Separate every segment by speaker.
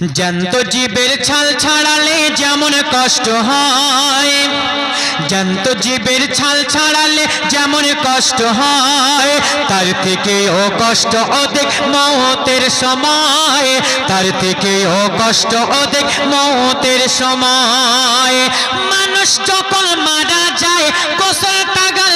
Speaker 1: জ্যান্ত জীবের ছাল ছাড়ালে যেমন কষ্ট হয় জ্যান্ত জীবের ছাল ছাড়ালে যেমন কষ্ট হয়, তার থেকে ও কষ্ট অধিক মৌতের সময়, তার থেকে ও কষ্ট অধিক মৌতের সময়। মানুষ যখন মারা যায় তাগার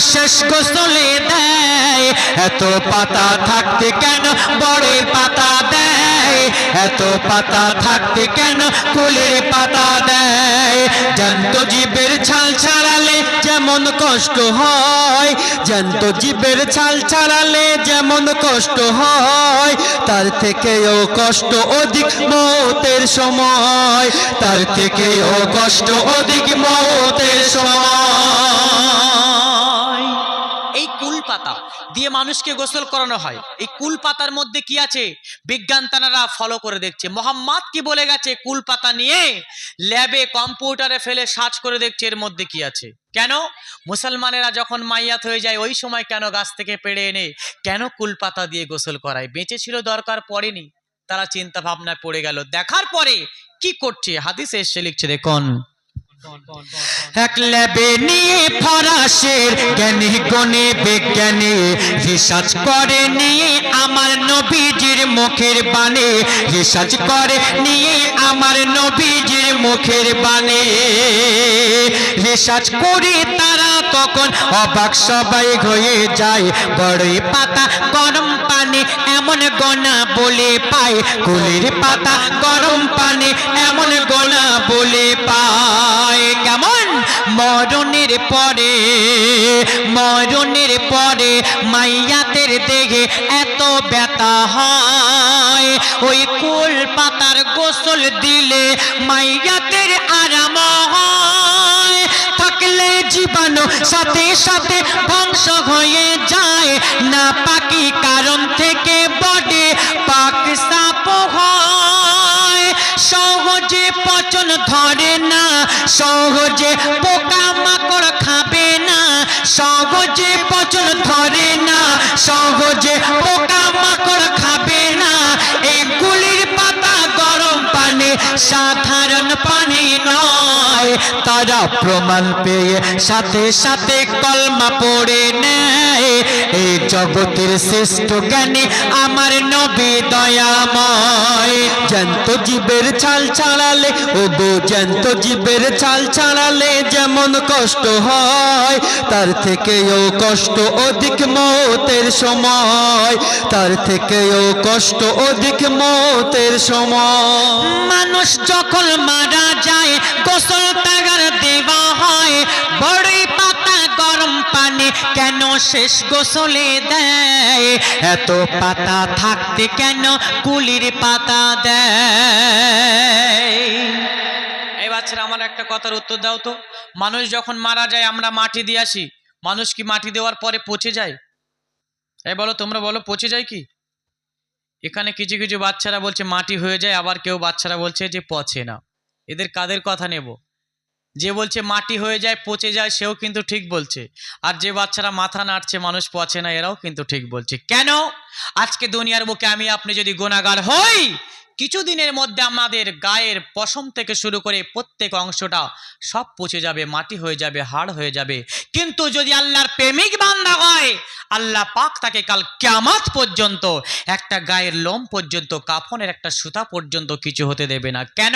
Speaker 1: শেষ গোসলে দেয়। এত পাতা থাকতে কেন বড়ি পাতা দেয়? এত পাতা থাকতে কেন কুলের পাতা দেয়? জ্যান্ত জীবের ছাল ছাড়ালে যেমন কষ্ট হয়, জ্যান্ত জীবের ছাল ছাড়ালে যেমন কষ্ট হয়, তার থেকেও কষ্ট অধিক মৌতের সময়। তার থেকেও কষ্ট অধিক মৌতের সময়।
Speaker 2: দিয়ে মানুষকে গোসল করানো হয়। এই কুল পাতার মধ্যে কি আছে? বিজ্ঞান তানারা ফলো করে দেখছে। মোহাম্মদ কি বলে গেছে? কুল পাতা নিয়ে ল্যাবে কম্পিউটারে ফেলে সার্চ করে দেখছে। এর মধ্যে কি আছে? কেন? মুসলমানেরা যখন মাইয়াত হয়ে যায়, ওই সময় কেন গাছ থেকে পেড়ে এনে কেন কুল পাতা দিয়ে গোসল করায়? বেঁচে ছিল দরকার, পড়েনি। তারা চিন্তা ভাবনায় পড়ে গেল। দেখার পরে কি করছে? হাদিসে এসে লিখছে, দেখুন।
Speaker 1: এক ল্যাবে নিয়ে ফরাসের জ্ঞানী বিজ্ঞানী রিসার্চ করে নিয়ে আমার নবীজির মুখের বাণী। রিসার্চ করে নিয়ে আমার নবীজির মুখের বাণী। রিসার্চ করে তারা তখন অবাক সবাই হয়ে যায়। বড়ই পাতা গরম পানি এমন গনা বলে পায়। কুলির পাতা গরম পানি এমন গনা বলে পায়। কেমন? মরণের পরে মরণের পরে মাইয়াতের দেখে এত ব্যথা হয়। ওই কুল পাতার গোসল দিলে মাইয়াতের আরাম হয়। জীবাণু সাথে সাথে ধ্বংস হয়ে যায়। না পাকি কারণ থেকে বডি পাক সাপ হয়। সহজে পচন ধরে না, সহজে পোকা মাকড় খাবে না। সহজে পচন ধরে না, সহজে পোকা সাধারণ পানি নয়। তারা প্রমাণ পেয়ে সাথে সাথে কলমা পড়ে নেয়। এই জগতের শ্রেষ্ঠ জ্ঞানী আমার নবী দয়াময়। জ্যান্ত জীবের ছাল ছাড়ালে ও গো জ্যান্ত জীবের ছাল ছাড়ালে যেমন কষ্ট হয়, তার থেকেও কষ্ট অধিক মৌতের সময়। তার থেকেও কষ্ট অধিক মৌতের সময়। মানুষ যখন মারা যায়, গোসল তাগার দেওয়া হয়। বড়ই পাতা গরম পানি কেন শেষ গোসলে দেয়? এত পাতা থাকতে কেন কুলির পাতা দেয়?
Speaker 2: এই বাচ্চারা, আমার একটা কথার উত্তর দাও তো। মানুষ যখন মারা যায়, আমরা মাটি দিয়ে আসি। মানুষ কি মাটি দেওয়ার পরে পচে যায়? এই বলো, তোমরা বলো, পচে যায় কি? এখানে কিছু কিছু বাচ্চারা বলছে, মাটি হয়ে যায়। আবার কেউ বাচ্চারা বলছে যে, পচে না। এদের কাদের কথা নেব? যে বলছে, মাটি হয়ে যায়, পচে যায়, সেও কিন্তু ঠিক বলছে। আর যে বাচ্চারা মাথা নাড়ছে, মানুষ পচে না, এরাও কিন্তু ঠিক বলছে। কেন? আজকে দুনিয়ার বুকে আমি, আপনি যদি গোনাগার হই কিছুদিনের মধ্যে আমাদের গায়ের পশম থেকে শুরু করে প্রত্যেক অংশটা সব পচে যাবে, মাটি হয়ে যাবে, হাড় হয়ে যাবে। কিন্তু যদি আল্লাহর প্রেমিক বান্দা হয়, আল্লাহ পাক তাকে কাল কেয়ামাত পর্যন্ত, একটা গায়ের লোম পর্যন্ত, কাফনের একটা সুতা পর্যন্ত কিছু হতে দেবে না। কেন?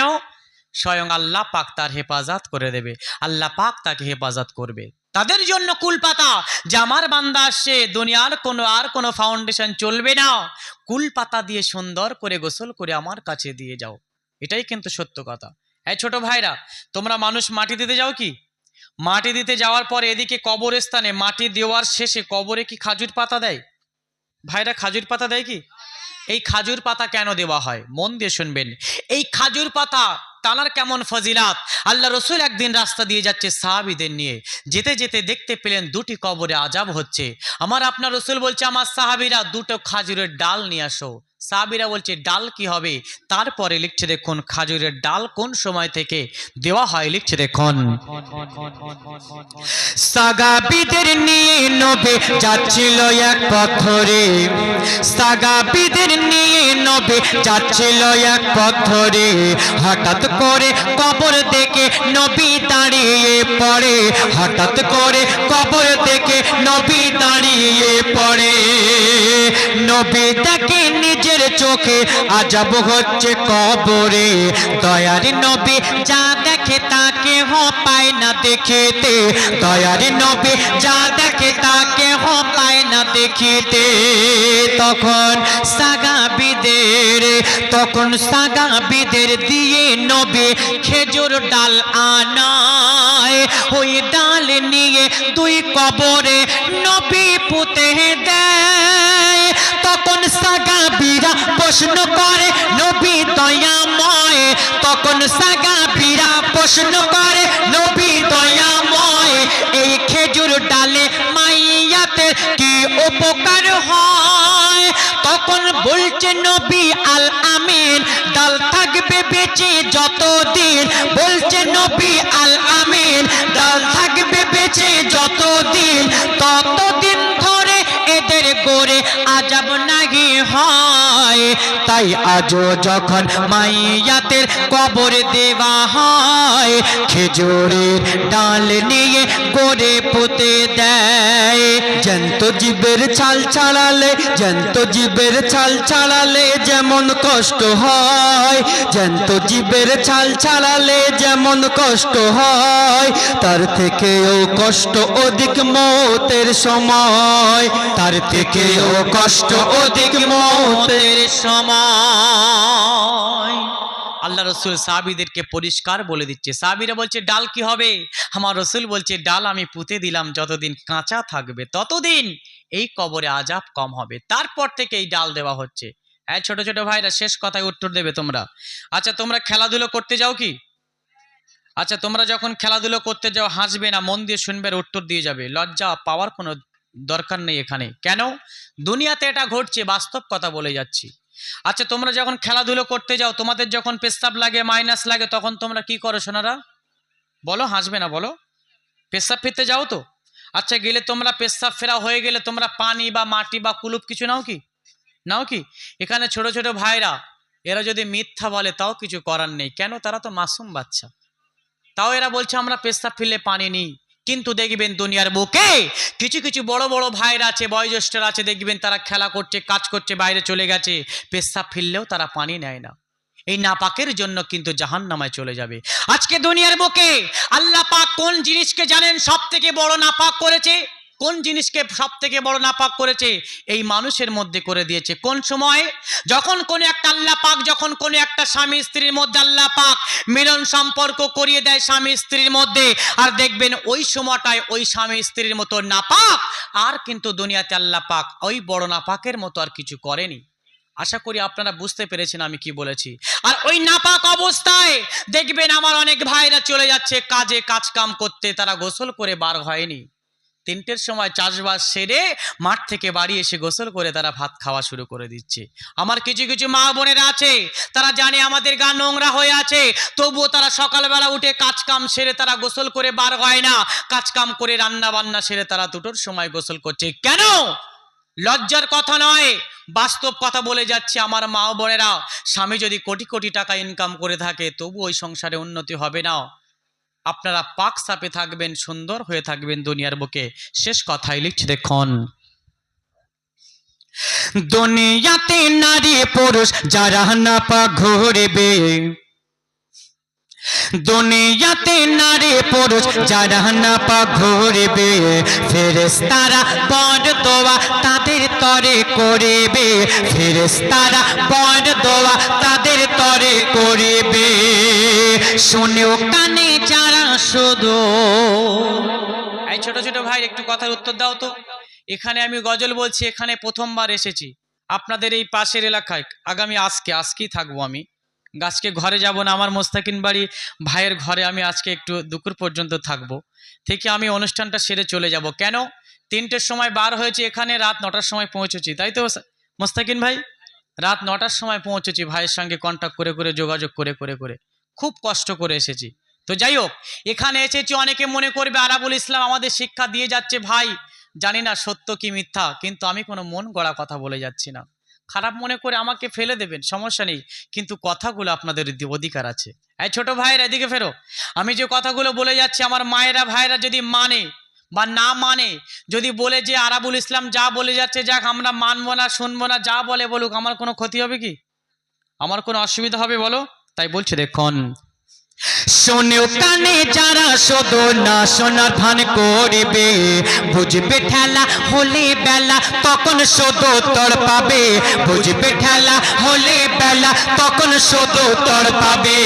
Speaker 2: স্বয়ং আল্লাহ পাক তার হেফাজত করে দেবে। আল্লাহ পাক তাকে হেফাজত করবে। তাদের জন্য কুল পাতা। যে আমার বান্দা আসছে, দুনিয়ার কোনো, আর কোনো ফাউন্ডেশন চলবে না। কুল পাতা দিয়ে সুন্দর করে গোসল করে আমার কাছে দিয়ে যাও। এটাই কিন্তু সত্য কথা। হ্যাঁ ছোট ভাইরা, তোমরা মানুষ মাটি দিতে যাও কি? মাটি দিতে যাওয়ার পরে এদিকে কবরস্থানে মাটি দেওয়ার শেষে কবরে কি খাজুর পাতা দেয়? ভাইরা, খাজুর পাতা দেয় কি? এই খাজুর পাতা কেন দেওয়া হয়? মন দিয়ে শুনবেন। এই খাজুর পাতা টানার কেমন ফজিলাত? আল্লাহ রসুল একদিন রাস্তা দিয়ে যাচ্ছে সাহাবিদের নিয়ে। যেতে যেতে দেখতে পেলেন দুটি কবরে আজাব হচ্ছে। আমার আপনার রসুল বলছে, আমার সাহাবিরা দুটো খাজুরের ডাল নিয়ে আসো। সাবিরা বলছে, ডাল কি হবে? তারপরে লিখছে, দেখুন, খাজুরের ডাল কোন সময় থেকে দেওয়া হয়? লিখছে, দেখুন।
Speaker 1: সাগাবিদের নিয়ে নবে যাচ্ছিল এক পথরে। সাগাবিদের নিয়ে নবে যাচ্ছিল এক পথরে। হঠাৎ করে কবর দেখে নবী দাঁড়িয়ে পড়ে। হঠাৎ করে কবর দেখে নবী দাঁড়িয়ে পড়ে। নবী দেখে নিজের চোখে আজব হচ্ছে কবরে। দয়ার নবী যা দেখে তাকে হ না দেখিতে। দয়ার নবী যা দেখে তাকে হ না দেখিতে। তখন সাগাবিদের তখন সাগাবিদের দিয়ে নবী খেজুর ডাল আনায়। ওই ডাল নিয়ে দুই কবরে নবী পুঁতে দেয়। সাগাবিরা প্রশ্ন করে, নবী দয়াময়। তখন সাগাবিরা প্রশ্ন করে, নবী দয়াময়। এই খেজুর ডালে মাইয়াতে কি উপকার হয়? তখন বলছে, নবী আল আমিন ডাল থাকবে বেঁচে যতদিন। বলছে, নবী আল আমিন ডাল থাকবে বেঁচে যতদিন। ততদিন গোরে আজাব নাহি হয়। তাই আজও যখন মাইয়াতের কবর দেওয়া হয়, খেজুরের ডাল নিয়ে গোরে পুঁতে দেয়। জ্যান্ত জীবের ছাল ছাড়ালে, জ্যান্ত জীবের ছাল ছাড়ালে যেমন কষ্ট হয়, জ্যান্ত জীবের ছাল ছাড়ালে যেমন কষ্ট হয়, তার থেকেও কষ্ট অধিক মতের সময়। তার থেকেও কষ্ট অধিক মতের সময়।
Speaker 2: আল্লাহ রসুল সাহাবিদেরকে পরিষ্কার বলে দিচ্ছে। সাহাবিরা বলছে, ডাল কি হবে? আমার রসুল বলছে, ডাল আমি পুঁতে দিলাম, যতদিন কাঁচা থাকবে ততদিন এই কবরে আজাব কম হবে। তারপর থেকে এই ডাল দেওয়া হচ্ছে। হ্যাঁ ছোট ছোট ভাইরা, শেষ কথায় উত্তর দেবে তোমরা। আচ্ছা তোমরা খেলাধুলো করতে যাও কি? আচ্ছা তোমরা যখন খেলাধুলো করতে যাও, হাসবে না, মন দিয়ে শুনবে উত্তর দিয়ে যাবে। লজ্জা পাওয়ার কোনো দরকার নেই এখানে। কেন? দুনিয়াতে এটা ঘটছে, বাস্তব কথা বলে যাচ্ছি। আচ্ছা তোমরা যখন খেলাধুলো করতে যাও, তোমাদের যখন পেশাব লাগে, মাইনাস লাগে, তখন তোমরা কি করো সোনারা? বলো, হাসবে না, বলো। পেশাব ফিরতে যাও তো। আচ্ছা গেলে তোমরা পেশাব ফেরা হয়ে গেলে তোমরা পানি বা মাটি বা কুলুপ কিছু নাও কি? নাও কি? এখানে ছোট ছোট ভাইরা, এরা যদি মিথ্যা বলে, তাও কিছু করার নেই। কেন? তারা তো মাসুম বাচ্চা। তাও এরা বলছে, আমরা পেশাব ফিরলে পানি নিই। কিন্তু দেখবেন দুনিয়ার বুকে কিছু কিছু বড় বড় ভাইরা আছে, বয়োজ্যেষ্ঠরা আছে, দেখবেন তারা খেলা করছে, কাজ করছে, বাইরে চলে গেছে, পেশাব ফিরলেও তারা পানি নেয় না। এই নাপাকের জন্য কিন্তু জাহান নামায় চলে যাবে। আজকে দুনিয়ার বুকে আল্লাহ পাক কোন জিনিসকে জানেন সব থেকে বড় নাপাক করেছে? কোন জিনিসকে সব থেকে বড় নাপাক করেছে? এই মানুষের মধ্যে করে দিয়েছে। কোন সময়? যখন কোন একটা আল্লাহ পাক, যখন কোন একটা স্বামী স্ত্রীর মধ্যে আল্লাহ পাক মিলন সম্পর্ক করিয়ে দেয় স্বামী স্ত্রীর মধ্যে, আর দেখবেন ওই সময়টায় ওই স্বামী স্ত্রীর মতো নাপাক, আর কিন্তু দুনিয়াতে আল্লাহ পাক ওই বড় নাপাকের মতো আর কিছু করেনি। আশা করি আপনারা বুঝতে পেরেছেন আমি কি বলেছি। আর ওই নাপাক অবস্থায় দেখবেন আমার অনেক ভাইরা চলে যাচ্ছে, কাজে কাজ কাম করতে, তারা গোসল করে বার হয়নি। তিনটের সময় চাষবাস সেরে মাঠ থেকে বাড়ি এসে গোসল করে তারা ভাত খাওয়া শুরু করে দিচ্ছে। আমার কিছু কিছু মা বোনেরা আছে, তারা জানে আমাদের গা নোংরা হয়ে আছে, তবুও তারা সকালবেলা উঠে কাজ কাম সেরে তারা গোসল করে বার হয় না। কাজ কাম করে রান্না বান্না সেরে তারা দুটোর সময় গোসল করছে। কেন? লজ্জার কথা নয়, বাস্তব কথা বলে যাচ্ছে আমার মা বোনেরা। স্বামী যদি কোটি কোটি টাকা ইনকাম করে থাকে তবু ওই সংসারে উন্নতি হবে না। আপনারা পাক সাপে থাকবেন, সুন্দর হয়ে থাকবেন দুনিয়ার বুকে। শেষ কথাই লিখছি, দেখুন।
Speaker 1: দুনিয়াতে নারী পুরুষ, যারা না পা ঘুরবে। দুনিয়াতে নারী পুরুষ, যারা না পা ঘুরবে। ফেরেস্তারা বড় দোয়া, তাদের তরে করিবে ফেরেস্তারা বড় দোয়া তাদের তরে করিবে। শুনেও কানে যারা শুধু।
Speaker 2: এই ছোট ছোট ভাই, একটু কথার উত্তর দাও তো। এখানে আমি গজল বলছি, এখানে প্রথমবার এসেছি। আপনাদের এই পাশের এলাকায়, আগামী আজকে, আজকেই থাকব আমি। আজকে ঘরে যাব না, আমার মোস্তাকিন বাড়ি ভাইয়ের ঘরে আমি আজকে একটু দুপুর পর্যন্ত থাকব। থেকে আমি অনুষ্ঠানটা সেরে চলে যাব। কেন? তিনটের সময় বার হয়েছে এখানে, রাত নটার সময় পৌঁছেছি। তাই তো, মোস্তাকিন ভাই? রাত নটার সময় পৌঁছেছি ভাইয়ের সঙ্গে কন্ট্যাক্ট করে করে, যোগাযোগ করে করে করে। খুব কষ্ট করে এসেছি। তো যাই হোক, এখানে এসেছি, অনেকে মনে করবে, আরাবুল ইসলাম আমাদের শিক্ষা দিয়ে যাচ্ছে ভাই। জানি না সত্য কি মিথ্যা, কিন্তু আমি কোনো মন গড়া কথা বলে যাচ্ছি না। খারাপ মনে করে আমাকে ফেলে দেবেন, সমস্যা নেই। কিন্তু কথাগুলো আপনাদের অধিকার আছে। এই ছোট ভাইয়ের এদিকে ফেরো। আমি যে কথাগুলো বলে যাচ্ছি, আমার মায়েরা ভাইরা যদি মানে বা না মানে যদি বলে যে আরাবুল ইসলাম যা বলে যাচ্ছে, যাক আমরা মানবো না, শুনব না, যা বলে বলুক, আমার কোনো ক্ষতি হবে কি? আমার কোনো অসুবিধা হবে বলো? তাই বলছি, দেখুন।
Speaker 1: শোনেও কানে যারা শুধু না শোনার ভান করবে। বুঝবে ঠেলা হলে বেলা, তখন শুধু তোর পাবে। বুঝবে ঠেলা হলে বেলা, তখন শুধু তোর পাবে।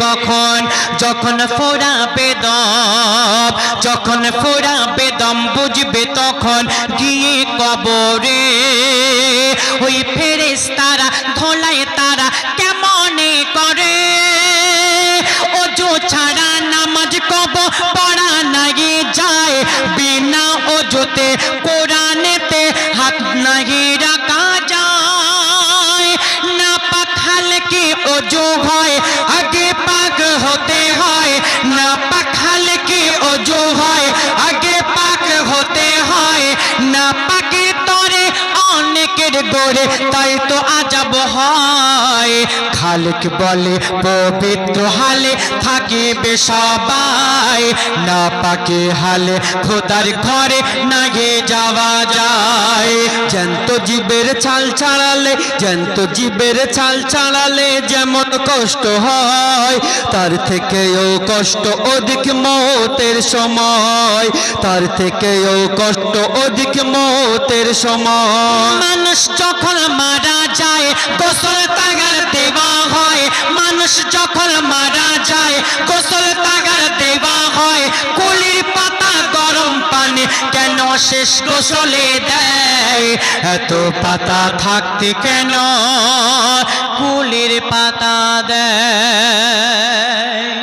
Speaker 1: কখন যখন ফোড়া বেদম যখন ফোড়া বেদম বুঝবে তখন গিয়ে কবরে। ওই ফেরেস তারা ধোলায় তারা কেমনে করে? অজু ছাড়া নামাজ কব পড়া নাহি যায়, বিনা অজুতে কোরআনেতে গড়ে তাই তো আজাব হয়। খালিক বলে, পবিত্র হালে থাকিবে সবাই। না পাকে হালে খোদার ঘরে না গে যাওয়া যায়। জ্যান্ত জীবের ছাল ছাড়ালে, জ্যান্ত জীবের ছাল ছাড়ালে যেমন কষ্ট হয়, তার থেকেও কষ্ট অধিক মতের সময়। তার থেকেও কষ্ট অধিক মতের সময়। মানুষ যখন মারা যায়, গোসল তাগার দেওয়া হয়। মানুষ যখন মারা যায়, গোসল তাগার দেওয়া হয়। কুলির পাতা গরম পানি কেন শেষ গোসলে দেয়? এত পাতা থাকতে কেন কুলির পাতা দেয়?